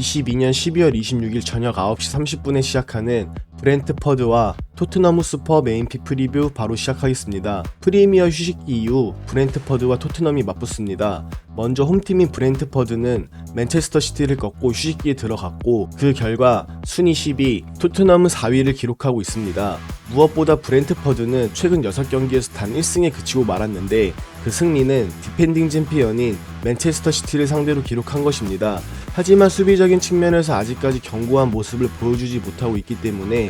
22년 12월 26일 저녁 9시 30분에 시작하는 브렌트퍼드와 토트넘 스퍼 메인피 프리뷰 바로 시작하겠습니다. 프리미어 휴식기 이후 브렌트퍼드와 토트넘이 맞붙습니다. 먼저 홈팀인 브렌트퍼드는 맨체스터 시티를 꺾고 휴식기에 들어갔고 그 결과 순위 10위, 토트넘은 4위를 기록하고 있습니다. 무엇보다 브렌트퍼드는 최근 6경기에서 단 1승에 그치고 말았는데 그 승리는 디펜딩 챔피언인 맨체스터 시티를 상대로 기록한 것입니다. 하지만 수비적인 측면에서 아직까지 견고한 모습을 보여주지 못하고 있기 때문에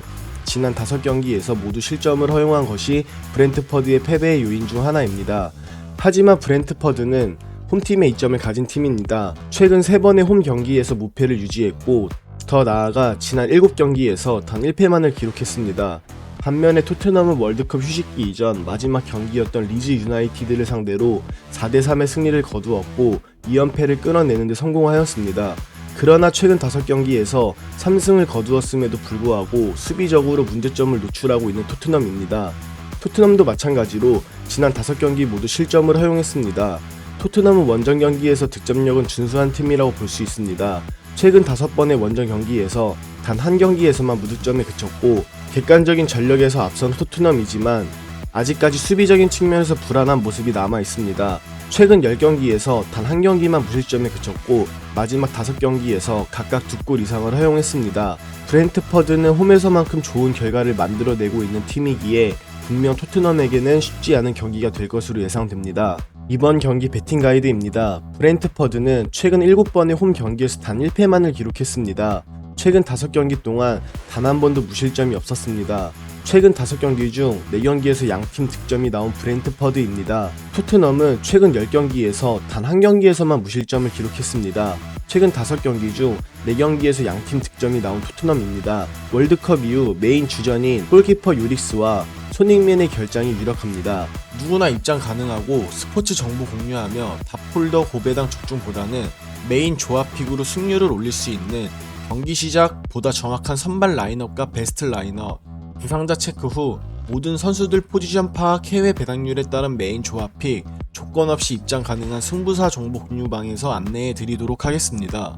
지난 5경기에서 모두 실점을 허용한 것이 브렌트퍼드의 패배의 요인 중 하나입니다. 하지만 브렌트퍼드는 홈팀의 이점을 가진 팀입니다. 최근 3번의 홈 경기에서 무패를 유지했고 더 나아가 지난 7경기에서 단 1패만을 기록했습니다. 반면에 토트넘은 월드컵 휴식기 이전 마지막 경기였던 리즈 유나이티드를 상대로 4대3의 승리를 거두었고 2연패를 끊어내는 데 성공하였습니다. 그러나 최근 5경기에서 3승을 거두었음에도 불구하고 수비적으로 문제점을 노출하고 있는 토트넘입니다. 토트넘도 마찬가지로 지난 5경기 모두 실점을 허용했습니다. 토트넘은 원정 경기에서 득점력은 준수한 팀이라고 볼 수 있습니다. 최근 5번의 원정 경기에서 단 한 경기에서만 무득점에 그쳤고 객관적인 전력에서 앞선 토트넘이지만 아직까지 수비적인 측면에서 불안한 모습이 남아 있습니다. 최근 10경기에서 단 한 경기만 무실점에 그쳤고 마지막 5경기에서 각각 두골 이상을 허용했습니다. 브렌트퍼드는 홈에서만큼 좋은 결과를 만들어내고 있는 팀이기에 분명 토트넘에게는 쉽지 않은 경기가 될 것으로 예상됩니다. 이번 경기 베팅 가이드입니다. 브렌트퍼드는 최근 7번의 홈 경기에서 단 1패만을 기록했습니다. 최근 5경기 동안 단 한 번도 무실점이 없었습니다. 최근 5경기 중 4경기에서 양팀 득점이 나온 브렌트퍼드입니다. 토트넘은 최근 10경기에서 단 한 경기에서만 무실점을 기록했습니다. 최근 5경기 중 4경기에서 양팀 득점이 나온 토트넘입니다. 월드컵 이후 메인 주전인 골키퍼 유릭스와 손흥민의 결장이 유력합니다. 누구나 입장 가능하고 스포츠 정보 공유하며 답홀더 고배당 적중보다는 메인 조합픽으로 승률을 올릴 수 있는 경기 시작 보다 정확한 선발 라인업과 베스트 라인업 부상자 체크 후 모든 선수들 포지션 파악 해외 배당률에 따른 메인 조합픽 조건 없이 입장 가능한 승부사 정보 공유방에서 안내해 드리도록 하겠습니다.